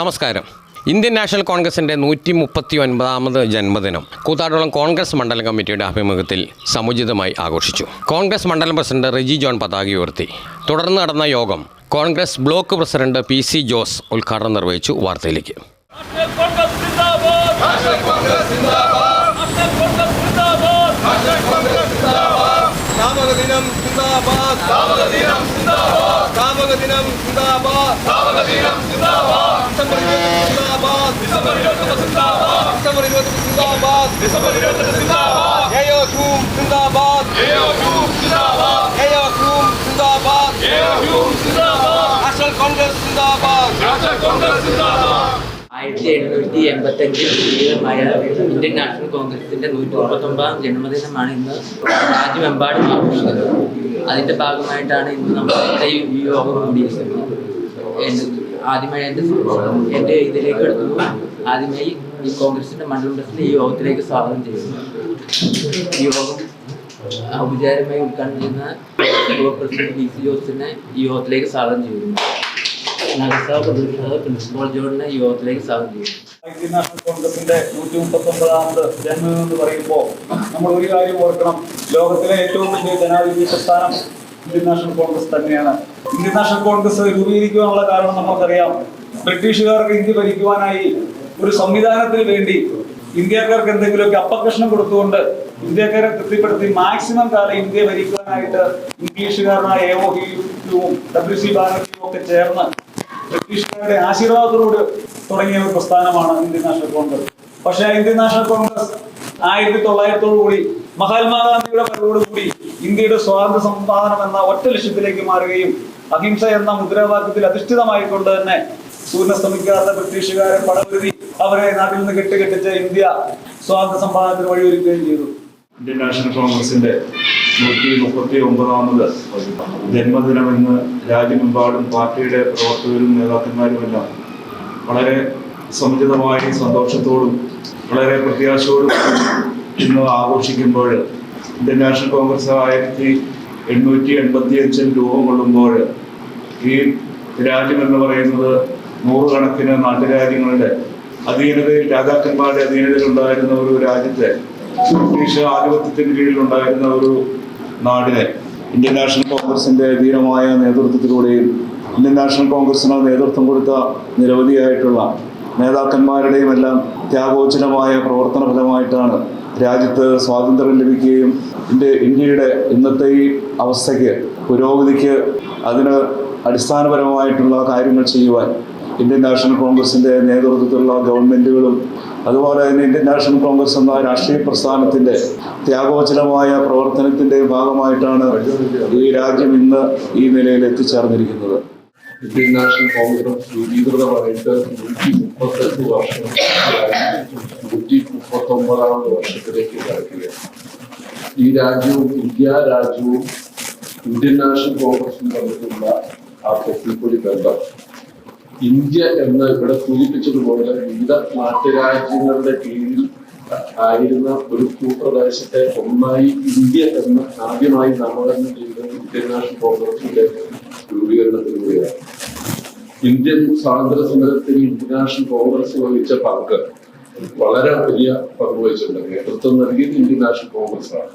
നമസ്കാരം. Indian national കോൺഗ്രസിന്റെ നൂറ്റി മുപ്പത്തി ഒൻപതാമത് ജന്മദിനം കൂത്താട്ടോളം കോൺഗ്രസ് മണ്ഡലം കമ്മിറ്റിയുടെ ആഭിമുഖ്യത്തിൽ സമുചിതമായി ആഘോഷിച്ചു. കോൺഗ്രസ് മണ്ഡലം പ്രസിഡന്റ് റിജി ജോൺ പതാക ഉയർത്തി. തുടർന്ന് നടന്ന യോഗം Congress block president P C Jose ഉദ്ഘാടനം നിർവഹിച്ചു വാർത്തയിലേക്ക്. ദിനം சண்பகதினம் சிந்தாபாத் சாபகதினம் சிந்தாபாத் டிசம்பர் இருபத்தி சிந்தாபாத் டிசம்பர் இருபத்தி சிந்தாபாத் டிசம்பர் இருபத்தி சிந்தாபாத் டிசம்பர் இருபத்தி சிந்தாபாத் ஏயோ ஹூம் சிந்தாபாத் ஏயோ ஹூம் சிந்தாபாத் ஏயோ ஹூம் சிந்தாபாத் ஏயோ ஹூம் சிந்தாபாத் நேஷனல் காங்கிரஸ் சிந்தாபாத் நேஷனல் காங்கிரஸ் சிந்தாபாத் ആയിരത്തി എഴുന്നൂറ്റി എൺപത്തഞ്ചിൽ സ്ഥാപിതമായ ഇന്ത്യൻ നാഷണൽ കോൺഗ്രസിന്റെ നൂറ്റി മുപ്പത്തൊമ്പതാം ജന്മദിനമാണ് ഇന്ന് രാജ്യമെമ്പാടും ആഘോഷിക്കുന്നത്. അതിന്റെ ഭാഗമായിട്ടാണ് ഇന്ന് നമ്മൾ യോഗം കൂടിയിരിക്കുന്നത് ആദ്യമായി എന്റെ എന്റെ ഇതിലേക്ക് എടുക്കുന്നു ആദ്യമായി ഈ കോൺഗ്രസിന്റെ മണ്ഡലം പ്രസിഡന്റ് ഈ യോഗത്തിലേക്ക് സ്വാഗതം ചെയ്യുന്നു. ഈ യോഗം ഔപചാരികമായി ഉദ്ഘാടനം ചെയ്യുന്ന യുവ പ്രസിഡന്റ് പി സി ജോസിനെ ഈ യോഗത്തിലേക്ക് സ്വാഗതം ചെയ്യുന്നു. എന്ന് പറയുമ്പോൾ നമ്മൾ ഒരു ലോകത്തിലെ ഏറ്റവും വലിയ ജനാധിപത്യ പ്രസ്ഥാനം ഇന്ത്യൻ നാഷണൽ കോൺഗ്രസ് തന്നെയാണ് ഇന്ത്യൻ നാഷണൽ കോൺഗ്രസ് രൂപീകരിക്കുവാനുള്ള കാരണം നമുക്കറിയാം ബ്രിട്ടീഷുകാർക്ക് ഇന്ത്യ ഭരിക്കുവാനായി ഒരു സംവിധാനത്തിന് വേണ്ടി ഇന്ത്യക്കാർക്ക് എന്തെങ്കിലുമൊക്കെ അപ്പകഷ്ണം കൊടുത്തുകൊണ്ട് ഇന്ത്യക്കാരെ തൃപ്തിപ്പെടുത്തി മാക്സിമം കാലം ഇന്ത്യ ഭരിക്കുവാനായിട്ട് ഇംഗ്ലീഷുകാരനായ എ ഒ ഹിയും ഡബ്ല്യു സി ബാനർജിയും ഒക്കെ ചേർന്ന് ബ്രിട്ടീഷുകാരുടെ ആശീർവാദത്തോട് തുടങ്ങിയ ഒരു പ്രസ്ഥാനമാണ് ഇന്ത്യൻ നാഷണൽ കോൺഗ്രസ്. പക്ഷേ ഇന്ത്യൻ നാഷണൽ കോൺഗ്രസ് ആയിരത്തി തൊള്ളായിരത്തോടു കൂടി മഹാത്മാഗാന്ധിയുടെ വരവോടുകൂടി ഇന്ത്യയുടെ സ്വാതന്ത്ര്യ സമ്പാദനം എന്ന ഒറ്റ ലക്ഷ്യത്തിലേക്ക് മാറുകയും അഹിംസ എന്ന മുദ്രാവാക്യത്തിൽ അധിഷ്ഠിതമായിക്കൊണ്ട് തന്നെ സൂര്യസ്തമിക്കാത്ത ബ്രിട്ടീഷുകാരെ പടവരുതി അവരെ നാട്ടിൽ നിന്ന് കെട്ടുകെട്ടിച്ച് ഇന്ത്യ സ്വാതന്ത്ര്യ സമ്പാദനത്തിന് വഴിയൊരുക്കുകയും ചെയ്തു. ഇന്ത്യൻ നാഷണൽ കോൺഗ്രസിന്റെ നൂറ്റി മുപ്പത്തി ഒമ്പതാമത് ജന്മദിനമെന്ന് രാജ്യമെമ്പാടും പാർട്ടിയുടെ പ്രവർത്തകരും നേതാക്കന്മാരുമെല്ലാം വളരെ സമുചിതമായി സന്തോഷത്തോടും വളരെ പ്രത്യാശയോടും ഇന്ന് ആഘോഷിക്കുമ്പോൾ ഇന്ത്യൻ നാഷണൽ കോൺഗ്രസ് ആയിരത്തി എണ്ണൂറ്റി എൺപത്തി അഞ്ചിൽ രൂപം കൊള്ളുമ്പോൾ ഈ രാജ്യമെന്ന് പറയുന്നത് നൂറുകണക്കിന് നാട്ടുരാജ്യങ്ങളുടെ അധീനതയിൽ രാജാക്കന്മാരുടെ അധീനതയിൽ ഉണ്ടായിരുന്ന ഒരു രാജ്യത്തെ ബ്രിട്ടീഷ് ആധിപത്യത്തിന് കീഴിലുണ്ടായിരുന്ന ഒരു നാടിനെ ഇന്ത്യൻ നാഷണൽ കോൺഗ്രസിന്റെ ധീരമായ നേതൃത്വത്തിലൂടെയും ഇന്ത്യൻ നാഷണൽ കോൺഗ്രസിന് നേതൃത്വം കൊടുത്ത നിരവധിയായിട്ടുള്ള നേതാക്കന്മാരുടെയും എല്ലാം ത്യാഗോചനമായ പ്രവർത്തന ഫലമായിട്ടാണ് രാജ്യത്ത് സ്വാതന്ത്ര്യം ലഭിക്കുകയും ഇന്ത്യ ഇന്ത്യയുടെ ഇന്നത്തെ ഈ അവസ്ഥയ്ക്ക് പുരോഗതിക്ക് അതിന് അടിസ്ഥാനപരമായിട്ടുള്ള കാര്യങ്ങൾ ചെയ്യുവാൻ ഇന്ത്യൻ നാഷണൽ കോൺഗ്രസിന്റെ നേതൃത്വത്തിലുള്ള ഗവൺമെന്റുകളും അതുപോലെ തന്നെ ഇന്ത്യൻ നാഷണൽ കോൺഗ്രസ് എന്ന രാഷ്ട്രീയ പ്രസ്ഥാനത്തിന്റെ ത്യാഗോചനമായ പ്രവർത്തനത്തിന്റെ ഭാഗമായിട്ടാണ് ഈ രാജ്യം ഇന്ന് ഈ നിലയിൽ എത്തിച്ചേർന്നിരിക്കുന്നത്. ഇന്ത്യൻ നാഷണൽ കോൺഗ്രസ് രൂപീകൃതമായിട്ട് നൂറ്റി മുപ്പത്തെട്ട് വർഷം നൂറ്റി മുപ്പത്തൊമ്പതാമത് വർഷത്തിലേക്ക് കടക്കുകയാണ്. ഈ രാജ്യവും ഇന്ത്യ രാജ്യവും ഇന്ത്യൻ നാഷണൽ കോൺഗ്രസും തമ്മിലുള്ള ആ പൊട്ടിപ്പൊടി ബന്ധം ഇന്ത്യ എന്ന് ഇവിടെ സൂചിപ്പിച്ചതുപോലെ വിവിധ നാട്ടുരാജ്യങ്ങളുടെ കീഴിൽ ആയിരുന്ന ഒരു ഭൂപ്രദേശത്തെ ഒന്നായി ഇന്ത്യ എന്ന് ആദ്യമായി നാമകരണം ചെയ്തത് ഇന്ത്യൻ നാഷണൽ കോൺഗ്രസിന്റെ രൂപീകരണത്തിലൂടെയാണ്. ഇന്ത്യൻ സ്വാതന്ത്ര്യ സമരത്തിൽ ഇന്ത്യൻ നാഷണൽ കോൺഗ്രസ് വഹിച്ച പങ്ക് വളരെ വലിയ പങ്ക് വഹിച്ചിട്ടുണ്ട്. നേതൃത്വം നൽകിയത് ഇന്ത്യൻ നാഷണൽ കോൺഗ്രസ് ആണ്.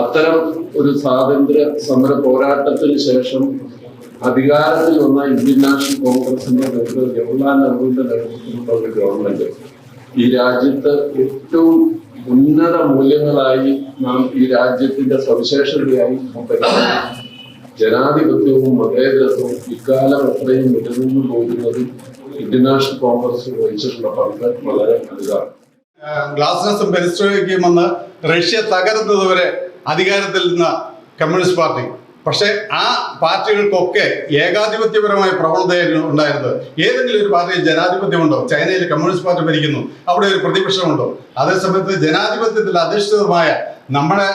അത്തരം ഒരു സ്വാതന്ത്ര്യ സമര പോരാട്ടത്തിന് ശേഷം അധികാരത്തിൽ വന്ന ഇന്ത്യൻ നാഷണൽ കോൺഗ്രസിന്റെ നേതൃത്വം ജവഹർലാൽ നെഹ്റുവിന്റെ നേതൃത്വത്തിലുള്ള ഒരു ഗവൺമെന്റ് ഈ രാജ്യത്ത് ഏറ്റവും ഉന്നത മൂല്യങ്ങളായി നാം ഈ രാജ്യത്തിന്റെ സവിശേഷതയായി. ജനാധിപത്യവും മതേതരത്വവും ഇക്കാലം എത്രയും നിലനിന്നു പോകുന്നത് ഇന്ത്യൻ നാഷണൽ കോൺഗ്രസ് വഹിച്ചിട്ടുള്ള പങ്ക് വളരെ വലുതാണ്. ഗ്ലാസ്നസും പെരിസ്ട്രോയിക്കും റഷ്യ തകരുന്നതുവരെ അധികാരത്തിൽ നിന്ന് കമ്മ്യൂണിസ്റ്റ് പാർട്ടി. പക്ഷേ ആ പാർട്ടികൾക്കൊക്കെ ഏകാധിപത്യപരമായ പ്രവണതയായിരുന്നു ഉണ്ടായിരുന്നത്. ഏതെങ്കിലും ഒരു പാർട്ടിയിൽ ജനാധിപത്യമുണ്ടോ? ചൈനയിൽ കമ്മ്യൂണിസ്റ്റ് പാർട്ടി ഭരിക്കുന്നു. അവിടെ ഒരു പ്രതിപക്ഷമുണ്ടോ? അതേസമയത്ത് ജനാധിപത്യത്തിൽ അധിഷ്ഠിതമായ നമ്മുടെ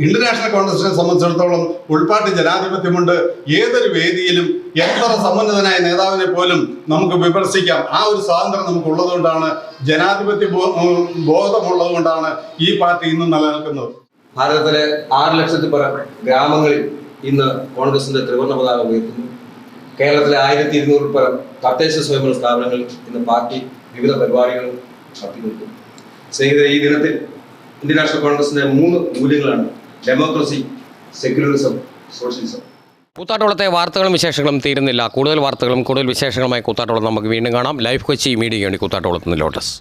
ഇന്റർനാഷണൽ കോൺഗ്രസിനെ സംബന്ധിച്ചിടത്തോളം ഉൾപാട്ടി ജനാധിപത്യമുണ്ട്. ഏതൊരു വേദിയിലും എത്ര സമുന്നതനായ നേതാവിനെ പോലും നമുക്ക് വിമർശിക്കാം. ആ ഒരു സ്വാതന്ത്ര്യം നമുക്ക് ഉള്ളതുകൊണ്ടാണ് ജനാധിപത്യ ബോധമുള്ളതുകൊണ്ടാണ് ഈ പാർട്ടി ഇന്നും നിലനിൽക്കുന്നത്. ഭാരതത്തിലെ ആറ് ലക്ഷത്തിൽ പരം ഗ്രാമങ്ങളിൽ ഇന്ന് കോൺഗ്രസിന്റെ ത്രിവർണ പതാക ഉയർത്തുന്നു. കേരളത്തിലെ ആയിരത്തി ഇരുന്നൂറ് പരം തദ്ദേശ സ്വയംഭരണ സ്ഥാപനങ്ങൾ ഇന്ന് പാർട്ടി വിവിധ പരിപാടികൾ നിൽക്കുന്നു സ്നേഹിതരെ ഈ ദിനത്തിൽ ഇന്ത്യൻ നാഷണൽ കോൺഗ്രസിന്റെ മൂന്ന് മൂല്യങ്ങളാണ് ഡെമോക്രസി സെക്യുലറിസം സോഷ്യലിസം. കൂത്താട്ടോളത്തെ വാർത്തകളും വിശേഷങ്ങളും തീരുന്നില്ല. കൂടുതൽ വാർത്തകളും കൂടുതൽ വിശേഷങ്ങളുമായി കൂത്താട്ടോളം നമുക്ക് വീണ്ടും കാണാം. ലൈഫ് കൊച്ചി മീഡിയ വേണ്ടി കൂത്താട്ടോളത്ത് നിന്ന് ലോട്ടസ്